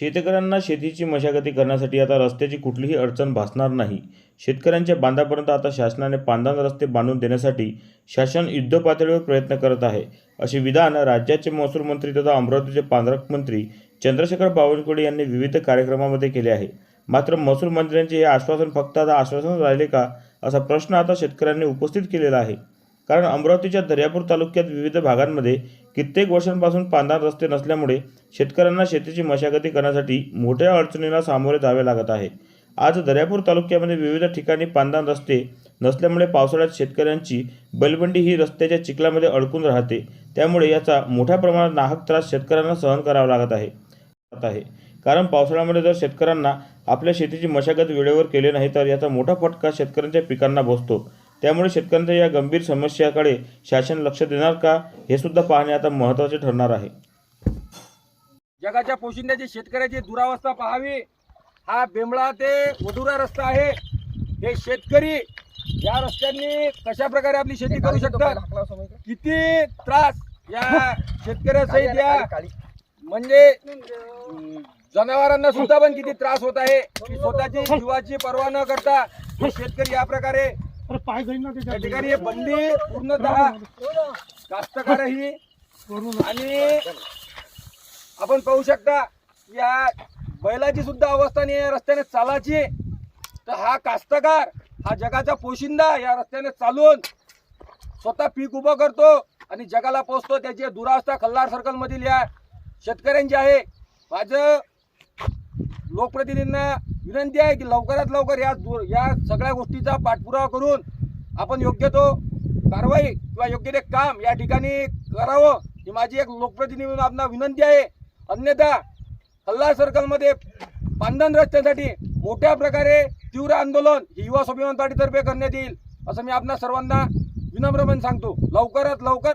शेतकऱ्यांना शेतीची मशागती करण्यासाठी आता रस्त्याची कुठलीही अडचण भासणार नाही. शेतकऱ्यांच्या बांधापर्यंत आता शासनाने पांदान रस्ते बांधून देण्यासाठी शासन युद्धपातळीवर प्रयत्न करत आहे. असे विधान राज्याचे महसूल मंत्री तथा अमरावतीचे पालकमंत्री चंद्रशेखर बावनकुळे यांनी विविध कार्यक्रमामध्ये केले आहे. मात्र महसूल मंत्र्यांचे हे आश्वासन फक्त आता आश्वासन राहिले का? असा प्रश्न आता शेतकऱ्यांनी उपस्थित केलेला आहे. कारण अमरावतीच्या दर्यापूर तालुक्यात विविध भागांमध्ये कित्येक वर्षांपासून पांढर रस्ते नसल्यामुळे शेतकऱ्यांना शेतीची मशागती करण्यासाठी मोठ्या अडचणींना सामोरे जावे लागत आहे. आज दर्यापूर तालुक्यामध्ये विविध ठिकाणी पांढर रस्ते नसल्यामुळे पावसाळ्यात शेतकऱ्यांची बैलबंडी ही रस्त्याच्या चिखलामध्ये अडकून राहते. त्यामुळे याचा मोठ्या प्रमाणात नाहक त्रास शेतकऱ्यांना सहन करावा लागत आहे. आहे. कारण पावसाळ्यामध्ये जर शेतकऱ्यांना आपल्या शेतीची मशागत वेळेवर केले नाही तर याचा मोठा फटका शेतकऱ्यांच्या पिकांना बसतो. त्यामुळे शेतकऱ्यांच्या या गंभीर समस्याकडे शासन लक्ष देणार का हे सुद्धा पाहणे आता महत्त्वाचे ठरणार आहे. जगाच्या पोशिंद्याची शेतकऱ्याची दुरावस्था पाहावी हा बेंबळा ते वडुरा रस्ता आहे. हे शेतकरी या रस्त्यांनी कशा प्रकारे आपली शेती करू शकतात? किती त्रास या शेतकऱ्यासहित या म्हणजे जनावरांना सुद्धा पण किती त्रास होत आहे. की स्वतःची जीवाची पर्वा न करता हे शेतकरी या प्रकारे या ठिकाणी हे बंदी पूर्णतः कास्तकारही. आणि आपण पाहू शकता या बैलाची सुद्धा अवस्था नाही या रस्त्याने चालायची तर हा कास्तकार हा जगाचा पोशिंदा या रस्त्याने चालून स्वतः पीक उभं करतो आणि जगाला पोचतो त्याची दुरावस्था खल्लार सर्कल मधील या शेतकऱ्यांची आहे. माझं लोकप्रतिनिधींना विनंती आहे की लवकरात लवकर या दूर या सगळ्या गोष्टीचा पाठपुरावा करून आपण योग्य तो कारवाई किंवा योग्य ते काम या ठिकाणी करावं ही माझी एक लोकप्रतिनिधी म्हणून आपणाला विनंती आहे. अन्यथा हल्ला सर्कलमध्ये पांधन रस्त्यासाठी मोठ्या प्रकारे तीव्र आंदोलन ही युवा स्वाभिमान पार्टीतर्फे करण्यात येईल असं मी आपणा सर्वांना विनम्रपणे सांगतो. लवकरात लवकर